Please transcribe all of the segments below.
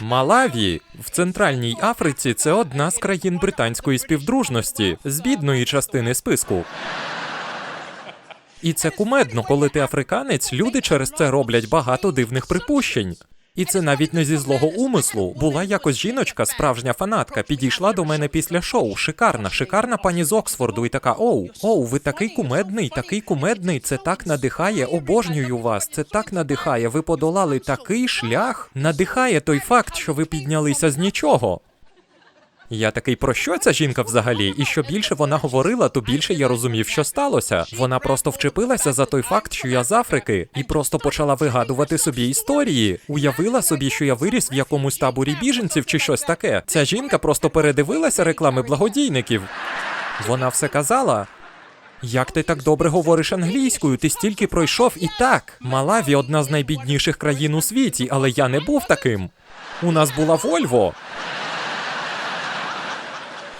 Малаві в Центральній Африці це одна з країн британської співдружності з бідної частини списку. І це кумедно, коли ти африканець, люди через це роблять багато дивних припущень. І це навіть не зі злого умислу. Була якось жіночка, справжня фанатка, підійшла до мене після шоу. Шикарна, шикарна пані з Оксфорду, і така: Оу, оу, ви такий кумедний, такий кумедний. Це так надихає. Обожнюю вас. Це так надихає. Ви подолали такий шлях. Надихає той факт, що ви піднялися з нічого. Я такий, про що ця жінка взагалі? І що більше вона говорила, то більше я розумів, що сталося. Вона просто вчепилася за той факт, що я з Африки, і просто почала вигадувати собі історії. Уявила собі, що я виріс в якомусь таборі біженців чи щось таке. Ця жінка просто передивилася реклами благодійників. Вона все казала. Як ти так добре говориш англійською? Ти стільки пройшов і так. Малаві одна з найбідніших країн у світі, але я не був таким. У нас була Вольво.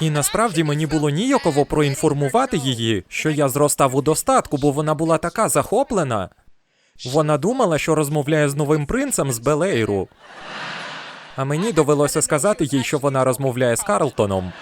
І насправді мені було ніяково проінформувати її, що я зростав у достатку, бо вона була така захоплена. Вона думала, що розмовляє з новим принцем з Белейру. А мені довелося сказати їй, що вона розмовляє з Карлтоном.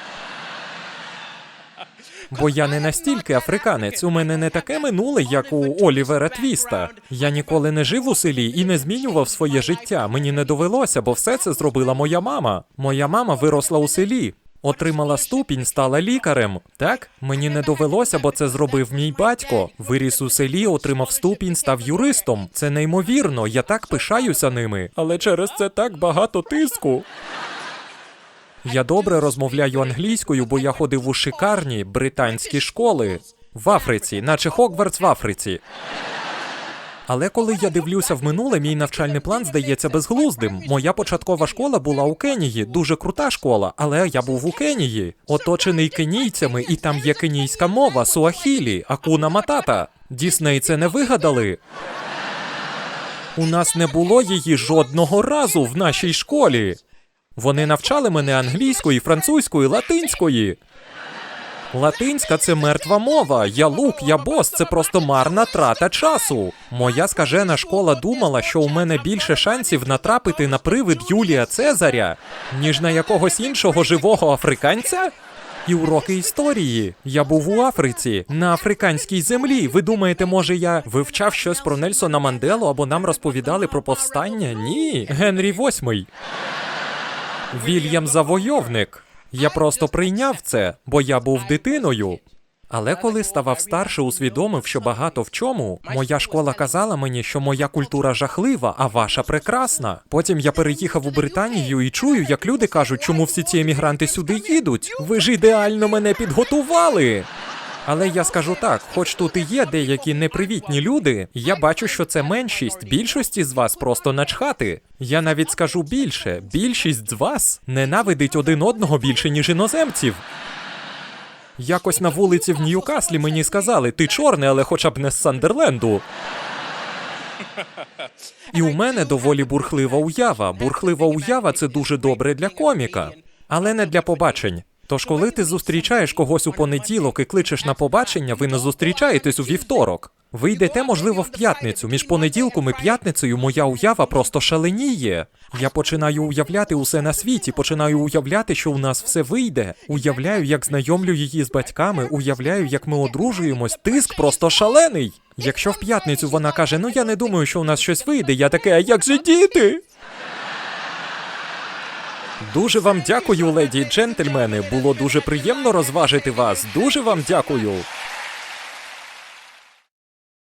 Бо я не настільки африканець, у мене не таке минуле, як у Олівера Твіста. Я ніколи не жив у селі і не змінював своє життя. Мені не довелося, бо все це зробила моя мама. Моя мама виросла у селі. Отримала ступінь, стала лікарем. Так, мені не довелося, бо це зробив мій батько. Виріс у селі, отримав ступінь, став юристом. Це неймовірно, я так пишаюся ними. Але через це так багато тиску. Я добре розмовляю англійською, бо я ходив у шикарні британські школи в Африці, наче Хогвартс в Африці. Але коли я дивлюся в минуле, мій навчальний план здається безглуздим. Моя початкова школа була у Кенії, дуже крута школа, але я був у Кенії, оточений кенійцями, і там є кенійська мова, суахілі, акуна матата. Дісней це не вигадали. У нас не було її жодного разу в нашій школі. Вони навчали мене англійської, французької, латинської. Латинська це мертва мова. Я лук, я бос, це просто марна трата часу. Моя скажена школа думала, що у мене більше шансів натрапити на привид Юлія Цезаря, ніж на якогось іншого живого африканця. І уроки історії. Я був у Африці на африканській землі. Ви думаєте, може я вивчав щось про Нельсона Манделу або нам розповідали про повстання? Ні, Генрі VIII. Вільям Завойовник. Я просто прийняв це, бо я був дитиною. Але коли ставав старше, усвідомив, що багато в чому, моя школа казала мені, що моя культура жахлива, а ваша прекрасна. Потім я переїхав у Британію і чую, як люди кажуть, чому всі ці емігранти сюди їдуть. Ви ж ідеально мене підготували. Але я скажу так: хоч тут і є деякі непривітні люди, я бачу, що це меншість. Більшості з вас просто начхати. Я навіть скажу більше: більшість з вас ненавидить один одного більше, ніж іноземців. Якось на вулиці в Ньюкаслі мені сказали: ти чорний, але хоча б не з Сандерленду. І у мене доволі бурхлива уява. Бурхлива уява це дуже добре для коміка, але не для побачень. Тож, коли ти зустрічаєш когось у понеділок і кличеш на побачення, ви не зустрічаєтесь у вівторок. Ви йдете, можливо, в п'ятницю. Між понеділком і п'ятницею моя уява просто шаленіє. Я починаю уявляти усе на світі, починаю уявляти, що у нас все вийде. Уявляю, як знайомлю її з батьками, уявляю, як ми одружуємось. Тиск просто шалений. Якщо в п'ятницю вона каже: Ну я не думаю, що у нас щось вийде, я таке, а як же діти? Дуже вам дякую, леді і джентльмени. Було дуже приємно розважити вас. Дуже вам дякую.